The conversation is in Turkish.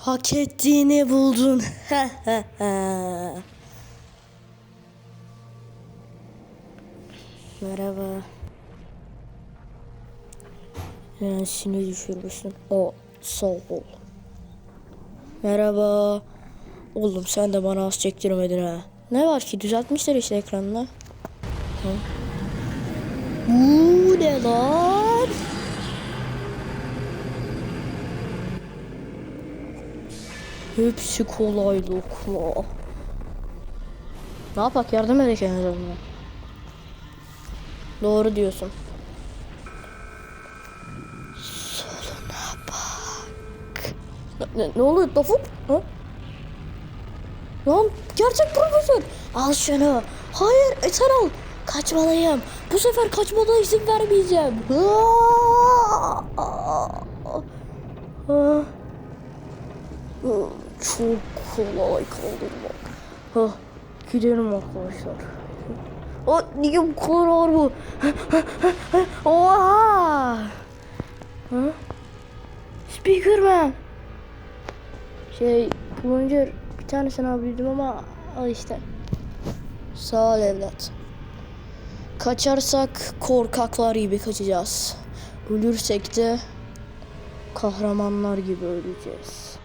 Hak ettiğini buldun. Merhaba. Lensini düşürmüşsün. O sağ ol. Merhaba. Oğlum sen de bana az çektirmedin ha. Ne var ki düzeltmişler işte ekranla. Ha? Bu ne lan? Hepsi kolay lokma. Ne yapak yardım edek en azından. Doğru diyorsun. Soluna bak. Ne, ne, ne oluyor Tafuk? Ha? Lan gerçek profesör. Al şunu. Hayır eser al. Kaçmalıyım. Bu sefer kaçmana izin vermeyeceğim. Aa! Aa! Çok kolay kaldırmak. Ha, gidelim arkadaşlar. O niye bu kadar ağır bu? Oha! Ha? Speakerman. Şey, Plunger bir tanesini alabildim ama al işte. Sağ ol evlat. Kaçarsak korkaklar gibi kaçacağız. Ölürsek de kahramanlar gibi öleceğiz.